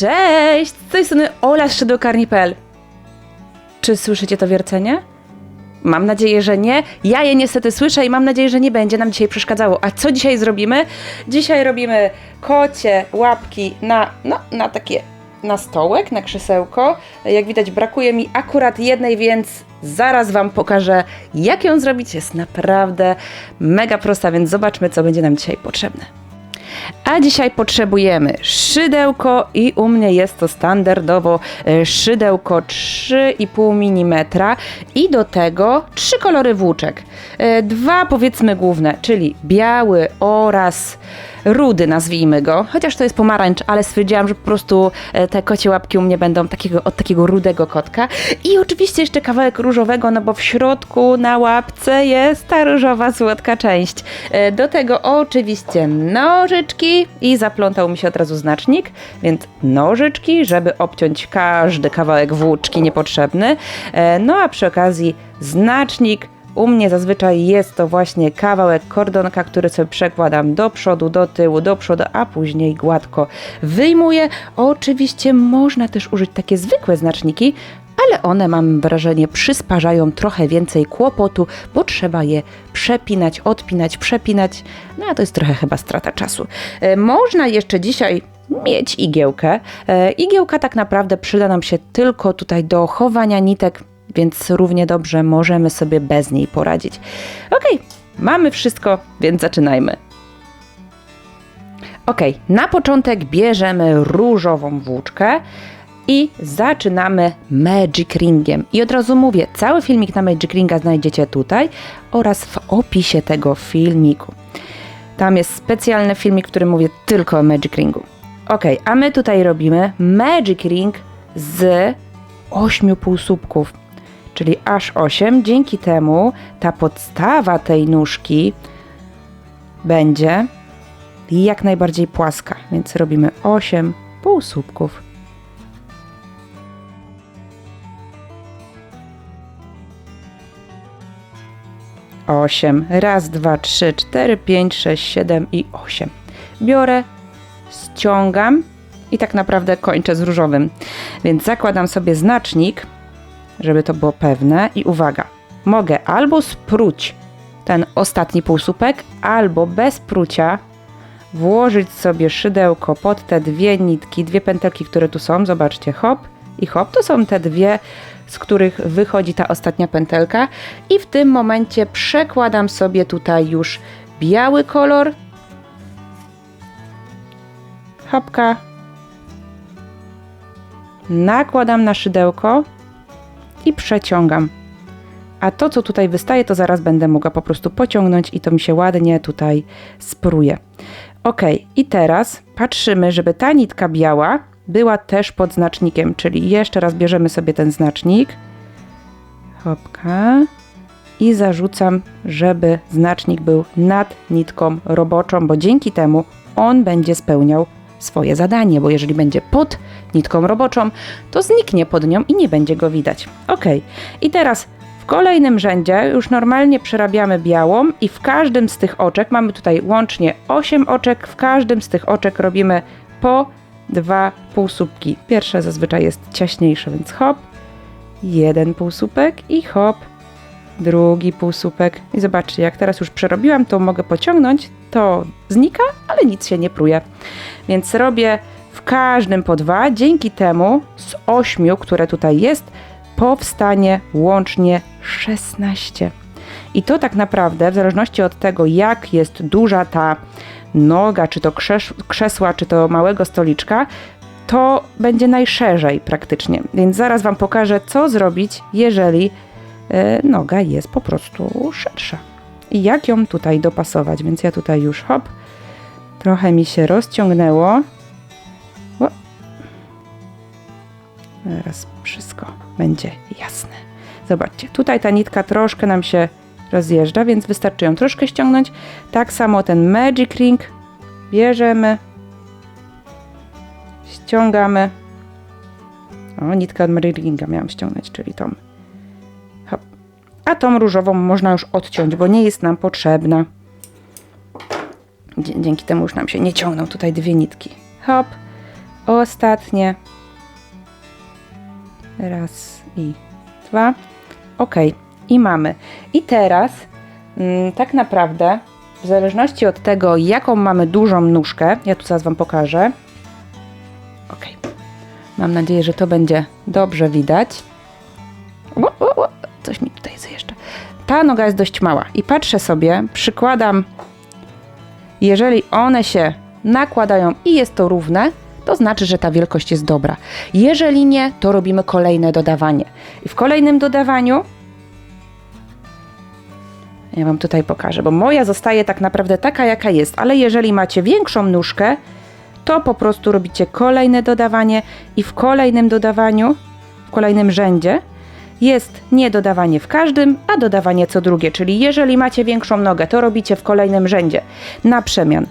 Cześć! Z tej strony Ola z szydełkarni.pl Czy słyszycie to wiercenie? Mam nadzieję, że nie. Ja je niestety słyszę i mam nadzieję, że nie będzie nam dzisiaj przeszkadzało. A co dzisiaj zrobimy? Dzisiaj robimy kocie łapki na, no, na takie, na stołek, na krzesełko. Jak widać brakuje mi akurat jednej, więc zaraz Wam pokażę, jak ją zrobić. Jest naprawdę mega prosta, więc zobaczmy, co będzie nam dzisiaj potrzebne. A dzisiaj potrzebujemy szydełko i u mnie jest to standardowo e, szydełko 3,5 mm i do tego trzy kolory włóczek. E, Dwa powiedzmy główne, czyli biały oraz rudy nazwijmy go, chociaż to jest pomarańcz, ale stwierdziłam, że po prostu e, te kocie łapki u mnie będą takiego, od takiego rudego kotka. I oczywiście jeszcze kawałek różowego, no bo w środku na łapce jest ta różowa słodka część. E, Do tego oczywiście nożyczki i zaplątał mi się od razu znacznik, więc nożyczki, żeby obciąć każdy kawałek włóczki niepotrzebny. E, No a przy okazji znacznik u mnie zazwyczaj jest to właśnie kawałek kordonka, który sobie przekładam do przodu, do tyłu, do przodu, a później gładko wyjmuję. Oczywiście można też użyć takie zwykłe znaczniki, ale one mam wrażenie przysparzają trochę więcej kłopotu, bo trzeba je przepinać, odpinać, przepinać. No a to jest trochę chyba strata czasu. E, Można jeszcze dzisiaj mieć igiełkę. E, Igiełka tak naprawdę przyda nam się tylko tutaj do chowania nitek, więc równie dobrze możemy sobie bez niej poradzić. Ok, mamy wszystko, więc zaczynajmy. Ok, na początek bierzemy różową włóczkę i zaczynamy Magic Ringiem. I od razu mówię, cały filmik na Magic Ringa znajdziecie tutaj oraz w opisie tego filmiku. Tam jest specjalny filmik, w którym mówię tylko o Magic Ringu. Ok, a my tutaj robimy Magic Ring z ośmiu półsłupków, czyli aż 8. Dzięki temu ta podstawa tej nóżki będzie jak najbardziej płaska, więc robimy 8 półsłupków. Osiem. Raz, dwa, trzy, cztery, pięć, sześć, siedem i osiem. Biorę, ściągam i tak naprawdę kończę z różowym. Więc zakładam sobie znacznik, żeby to było pewne. I uwaga, mogę albo spróć ten ostatni półsłupek, albo bez prucia włożyć sobie szydełko pod te dwie nitki, dwie pętelki, które tu są. Zobaczcie, hop i hop. To są te dwie, z których wychodzi ta ostatnia pętelka. I w tym momencie przekładam sobie tutaj już biały kolor. Hopka. Nakładam na szydełko i przeciągam. A to, co tutaj wystaje, to zaraz będę mogła po prostu pociągnąć i to mi się ładnie tutaj spruje. Ok, i teraz patrzymy, żeby ta nitka biała była też pod znacznikiem, czyli jeszcze raz bierzemy sobie ten znacznik. Hopka. I zarzucam, żeby znacznik był nad nitką roboczą, bo dzięki temu on będzie spełniał swoje zadanie, bo jeżeli będzie pod nitką roboczą, to zniknie pod nią i nie będzie go widać. Ok, i teraz w kolejnym rzędzie już normalnie przerabiamy białą i w każdym z tych oczek, mamy tutaj łącznie 8 oczek, w każdym z tych oczek robimy po dwa półsłupki. Pierwsze zazwyczaj jest ciaśniejsze, więc hop, jeden półsłupek i hop, drugi półsłupek. I zobaczcie, jak teraz już przerobiłam, to mogę pociągnąć, to znika, ale nic się nie pruje. Więc robię w każdym po dwa. Dzięki temu z ośmiu, które tutaj jest, powstanie łącznie 16. I to tak naprawdę, w zależności od tego, jak jest duża ta noga, czy to krzesła, czy to małego stoliczka, to będzie najszerzej praktycznie. Więc zaraz Wam pokażę, co zrobić, jeżeli noga jest po prostu szersza. I jak ją tutaj dopasować. Więc ja tutaj już hop, trochę mi się rozciągnęło. O. Teraz wszystko będzie jasne. Zobaczcie, tutaj ta nitka troszkę nam się rozjeżdża, więc wystarczy ją troszkę ściągnąć. Tak samo ten Magic Ring bierzemy, ściągamy. O, nitka od Magic Ringa miałam ściągnąć, czyli tą. A tą różową można już odciąć, bo nie jest nam potrzebna. Dzięki temu już nam się nie ciągną tutaj dwie nitki. Hop. Ostatnie. Raz i dwa. Ok. I mamy. I teraz mm, tak naprawdę w zależności od tego, jaką mamy dużą nóżkę, ja tu zaraz Wam pokażę. Ok. Mam nadzieję, że to będzie dobrze widać. Ta noga jest dość mała i patrzę sobie, przykładam, jeżeli one się nakładają i jest to równe, to znaczy, że ta wielkość jest dobra. Jeżeli nie, to robimy kolejne dodawanie. I w kolejnym dodawaniu ja Wam tutaj pokażę, bo moja zostaje tak naprawdę taka, jaka jest, ale jeżeli macie większą nóżkę, to po prostu robicie kolejne dodawanie i w kolejnym dodawaniu, w kolejnym rzędzie jest nie dodawanie w każdym, a dodawanie co drugie, czyli jeżeli macie większą nogę, to robicie w kolejnym rzędzie na przemian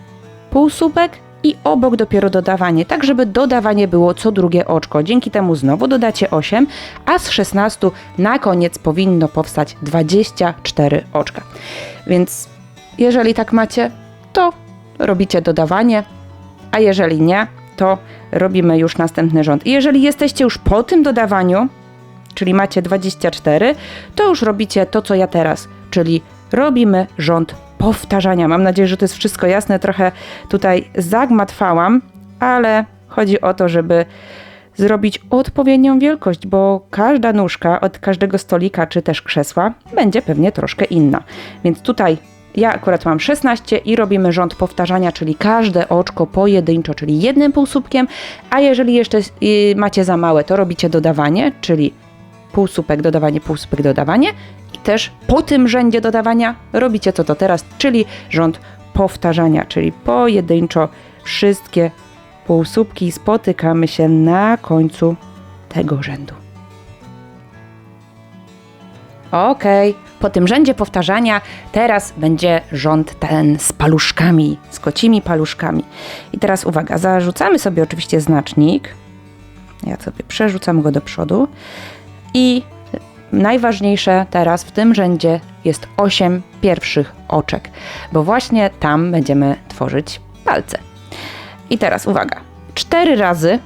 półsłupek i obok dopiero dodawanie, tak żeby dodawanie było co drugie oczko. Dzięki temu znowu dodacie 8, a z 16 na koniec powinno powstać 24 oczka. Więc jeżeli tak macie, to robicie dodawanie, a jeżeli nie, to robimy już następny rząd. I jeżeli jesteście już po tym dodawaniu, czyli macie 24, to już robicie to, co ja teraz, czyli robimy rząd powtarzania. Mam nadzieję, że to jest wszystko jasne. Trochę tutaj zagmatwałam, ale chodzi o to, żeby zrobić odpowiednią wielkość, bo każda nóżka od każdego stolika czy też krzesła będzie pewnie troszkę inna. Więc tutaj ja akurat mam 16 i robimy rząd powtarzania, czyli każde oczko pojedynczo, czyli jednym półsłupkiem, a jeżeli jeszcze y, macie za małe, to robicie dodawanie, czyli półsłupek, dodawanie, półsłupek, dodawanie i też po tym rzędzie dodawania robicie co to teraz, czyli rząd powtarzania, czyli pojedynczo wszystkie półsłupki spotykamy się na końcu tego rzędu. Ok, po tym rzędzie powtarzania teraz będzie rząd ten z paluszkami, z kocimi paluszkami. I teraz uwaga, zarzucamy sobie oczywiście znacznik. Ja sobie przerzucam go do przodu. I najważniejsze teraz w tym rzędzie jest 8 pierwszych oczek, bo właśnie tam będziemy tworzyć palce. I teraz uwaga, 4 razy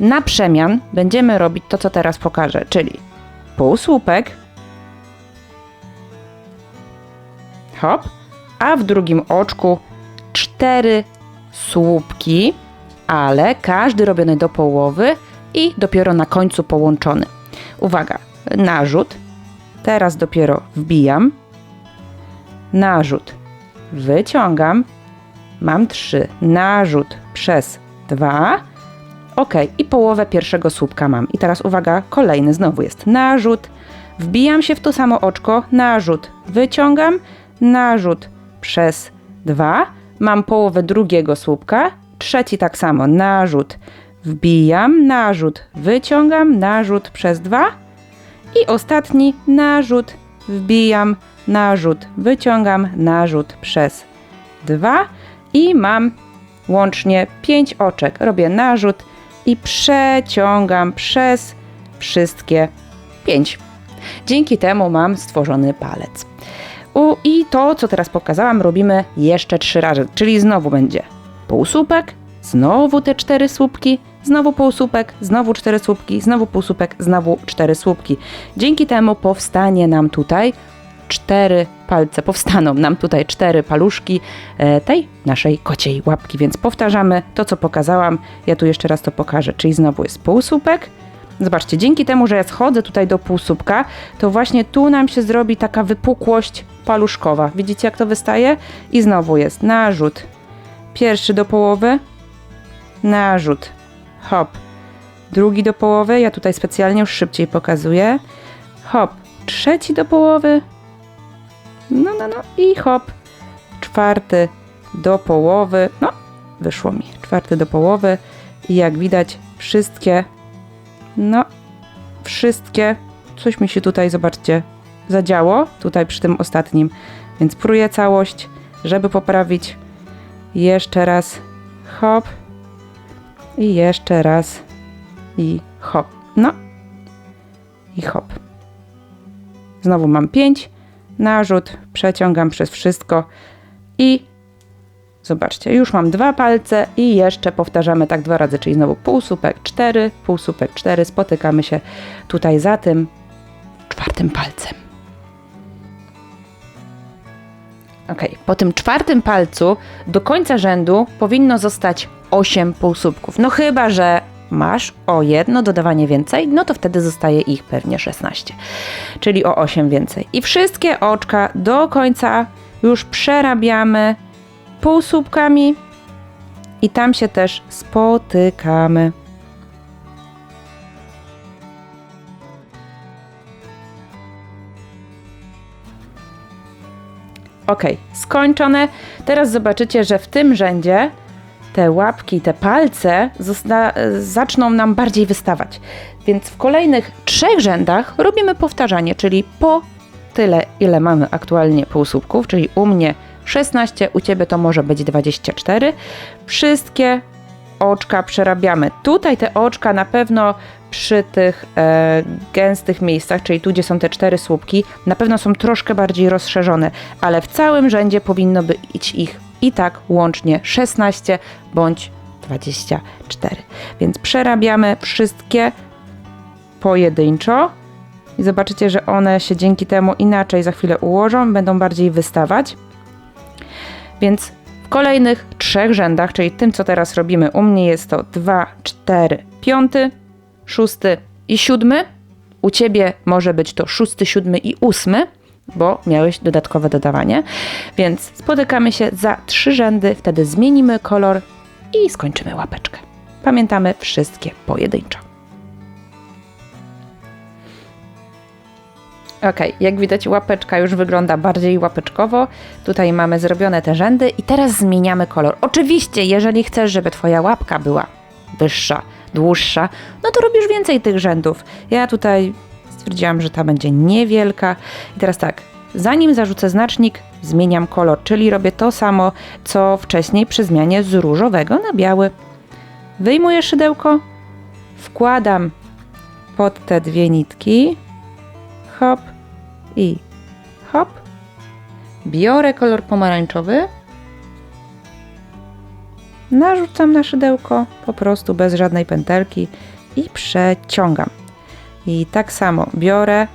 na przemian będziemy robić to, co teraz pokażę, czyli półsłupek, hop, a w drugim oczku 4 słupki, ale każdy robiony do połowy i dopiero na końcu połączony. Uwaga, narzut. Teraz dopiero wbijam. Narzut. Wyciągam. Mam trzy. Narzut przez dwa. Ok, i połowę pierwszego słupka mam. I teraz uwaga, kolejny znowu jest narzut. Wbijam się w to samo oczko, narzut. Wyciągam, narzut przez dwa. Mam połowę drugiego słupka. Trzeci tak samo, narzut wbijam, narzut, wyciągam, narzut przez dwa i ostatni narzut, wbijam, narzut, wyciągam, narzut przez dwa i mam łącznie pięć oczek. Robię narzut i przeciągam przez wszystkie pięć. Dzięki temu mam stworzony palec. U, I to, co teraz pokazałam, robimy jeszcze trzy razy, czyli znowu będzie półsłupek, znowu te cztery słupki, znowu półsłupek, znowu cztery słupki, znowu półsłupek, znowu cztery słupki. Dzięki temu powstanie nam tutaj cztery palce, powstaną nam tutaj cztery paluszki e, tej naszej kociej łapki, więc powtarzamy to, co pokazałam. Ja tu jeszcze raz to pokażę, czyli znowu jest półsłupek. Zobaczcie, dzięki temu, że ja schodzę tutaj do półsłupka, to właśnie tu nam się zrobi taka wypukłość paluszkowa. Widzicie, jak to wystaje? I znowu jest narzut. Pierwszy do połowy, narzut, hop. Drugi do połowy, ja tutaj specjalnie już szybciej pokazuję. Hop. Trzeci do połowy. No, no, no i hop. Czwarty do połowy. No, wyszło mi. Czwarty do połowy. I jak widać, wszystkie, no, wszystkie, coś mi się tutaj, zobaczcie, zadziało, tutaj przy tym ostatnim. Więc próję całość, żeby poprawić. Jeszcze raz, hop. I jeszcze raz. I hop. No. I hop. Znowu mam 5. Narzut. Przeciągam przez wszystko. I Zobaczcie, już mam dwa palce i jeszcze powtarzamy tak dwa razy, czyli znowu półsłupek 4, półsłupek 4, spotykamy się tutaj za tym czwartym palcem. Ok, po tym czwartym palcu do końca rzędu powinno zostać 8 półsłupków. No chyba, że masz o jedno dodawanie więcej, no to wtedy zostaje ich pewnie 16, czyli o 8 więcej. I wszystkie oczka do końca już przerabiamy półsłupkami i tam się też spotykamy. Ok, skończone. Teraz zobaczycie, że w tym rzędzie te łapki, te palce zaczną nam bardziej wystawać. Więc w kolejnych trzech rzędach robimy powtarzanie, czyli po tyle, ile mamy aktualnie półsłupków, czyli u mnie 16, u ciebie to może być 24. Wszystkie oczka przerabiamy. Tutaj te oczka na pewno przy tych e, gęstych miejscach, czyli tu, gdzie są te cztery słupki, na pewno są troszkę bardziej rozszerzone, ale w całym rzędzie powinno być ich i tak łącznie 16 bądź 24. Więc przerabiamy wszystkie pojedynczo i zobaczycie, że one się dzięki temu inaczej za chwilę ułożą, będą bardziej wystawać. Więc kolejnych trzech rzędach, czyli tym, co teraz robimy, u mnie jest to 2, 4, 5, 6 i 7. U ciebie może być to 6, 7 i 8, bo miałeś dodatkowe dodawanie. Więc spotykamy się za trzy rzędy, wtedy zmienimy kolor i skończymy łapeczkę. Pamiętamy wszystkie pojedynczo. Ok, jak widać łapeczka już wygląda bardziej łapeczkowo. Tutaj mamy zrobione te rzędy i teraz zmieniamy kolor. Oczywiście, jeżeli chcesz, żeby Twoja łapka była wyższa, dłuższa, no to robisz więcej tych rzędów. Ja tutaj stwierdziłam, że ta będzie niewielka. I teraz tak, zanim zarzucę znacznik, zmieniam kolor, czyli robię to samo, co wcześniej przy zmianie z różowego na biały. Wyjmuję szydełko, wkładam pod te dwie nitki, hop, i hop. Biorę kolor pomarańczowy, narzucam na szydełko po prostu bez żadnej pętelki i przeciągam. I tak samo biorę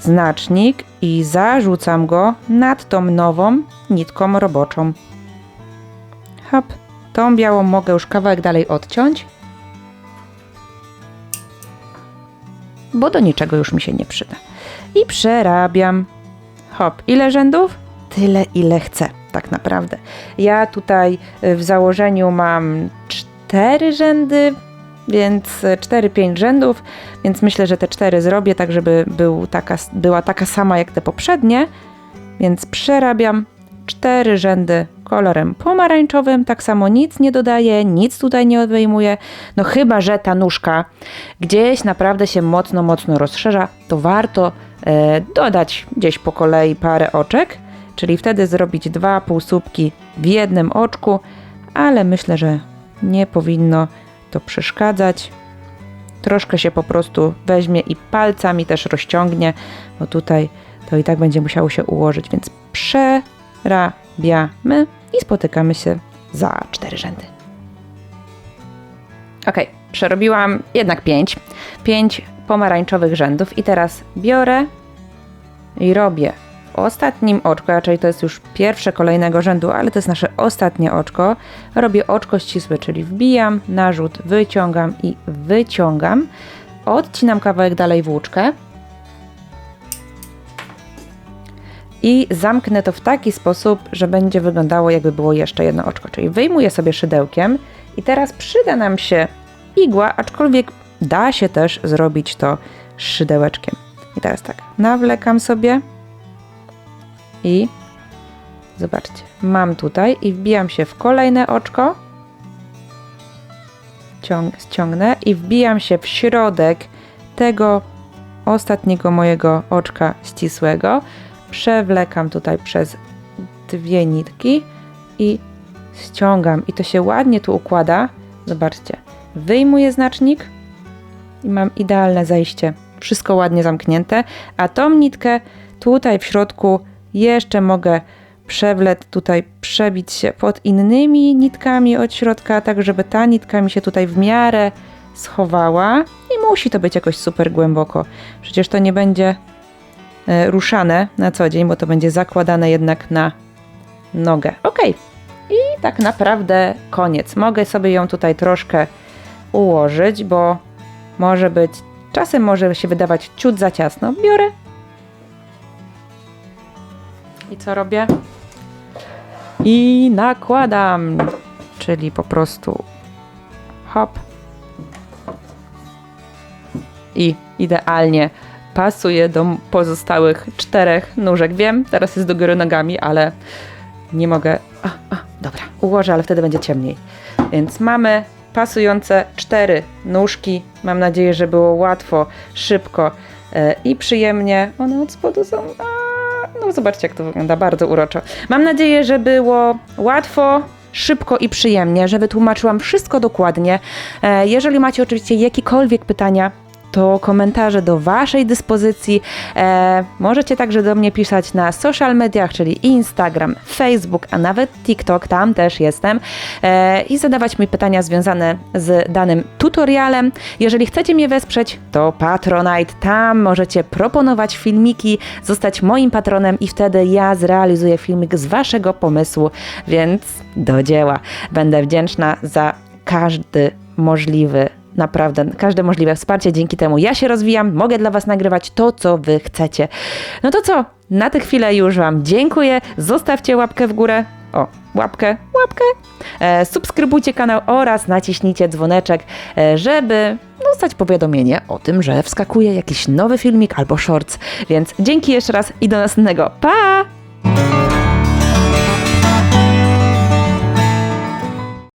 znacznik i zarzucam go nad tą nową nitką roboczą. Hop, tą białą mogę już kawałek dalej odciąć, bo do niczego już mi się nie przyda i przerabiam. Hop, ile rzędów? Tyle, ile chcę, tak naprawdę. Ja tutaj y, w założeniu mam cztery rzędy, więc 4-5 rzędów, więc myślę, że te cztery zrobię tak, żeby był taka, była taka sama jak te poprzednie. Więc przerabiam cztery rzędy kolorem pomarańczowym, tak samo nic nie dodaję, nic tutaj nie odejmuję, no chyba, że ta nóżka gdzieś naprawdę się mocno, mocno rozszerza, to warto dodać gdzieś po kolei parę oczek, czyli wtedy zrobić dwa półsłupki w jednym oczku, ale myślę, że nie powinno to przeszkadzać. Troszkę się po prostu weźmie i palcami też rozciągnie, bo tutaj to i tak będzie musiało się ułożyć, więc przerabiamy i spotykamy się za cztery rzędy. Ok, przerobiłam jednak pięć, pięć pomarańczowych rzędów i teraz biorę i robię w ostatnim oczku, raczej to jest już pierwsze kolejnego rzędu, ale to jest nasze ostatnie oczko. Robię oczko ścisłe, czyli wbijam, narzut, wyciągam i wyciągam. Odcinam kawałek dalej włóczkę i zamknę to w taki sposób, że będzie wyglądało jakby było jeszcze jedno oczko. Czyli wyjmuję sobie szydełkiem i teraz przyda nam się igła, aczkolwiek da się też zrobić to szydełeczkiem. I teraz tak, nawlekam sobie i zobaczcie, mam tutaj i wbijam się w kolejne oczko, ciąg, ściągnę i wbijam się w środek tego ostatniego mojego oczka ścisłego, przewlekam tutaj przez dwie nitki i ściągam i to się ładnie tu układa. Zobaczcie, wyjmuję znacznik i mam idealne zejście. Wszystko ładnie zamknięte, a tą nitkę tutaj w środku jeszcze mogę przewlec tutaj przebić się pod innymi nitkami od środka, tak żeby ta nitka mi się tutaj w miarę schowała. Nie musi to być jakoś super głęboko. Przecież to nie będzie e, ruszane na co dzień, bo to będzie zakładane jednak na nogę. Ok. I tak naprawdę koniec. Mogę sobie ją tutaj troszkę ułożyć, bo może być, czasem może się wydawać ciut za ciasno. Biorę i co robię? I nakładam, czyli po prostu hop. I idealnie pasuje do pozostałych czterech nóżek. Wiem, teraz jest do góry nogami, ale nie mogę. A, a, dobra, ułożę, ale wtedy będzie ciemniej. Więc mamy pasujące cztery nóżki. Mam nadzieję, że było łatwo, szybko e, i przyjemnie. One od spodu są. No zobaczcie, jak to wygląda, bardzo uroczo. Mam nadzieję, że było łatwo, szybko i przyjemnie, że wytłumaczyłam wszystko dokładnie. E, Jeżeli macie oczywiście jakiekolwiek pytania, to komentarze do Waszej dyspozycji. E, możecie także do mnie pisać na social mediach, czyli Instagram, Facebook, a nawet TikTok, tam też jestem. E, I zadawać mi pytania związane z danym tutorialem. Jeżeli chcecie mnie wesprzeć, to Patronite. Tam możecie proponować filmiki, zostać moim patronem i wtedy ja zrealizuję filmik z Waszego pomysłu, więc do dzieła. Będę wdzięczna za każdy możliwy Naprawdę, każde możliwe wsparcie. Dzięki temu ja się rozwijam, mogę dla Was nagrywać to, co Wy chcecie. No to co? Na tę chwilę już Wam dziękuję. Zostawcie łapkę w górę. O, łapkę, łapkę. E, subskrybujcie kanał oraz naciśnijcie dzwoneczek, e, żeby dostać powiadomienie o tym, że wskakuje jakiś nowy filmik albo shorts. Więc dzięki jeszcze raz i do następnego. Pa!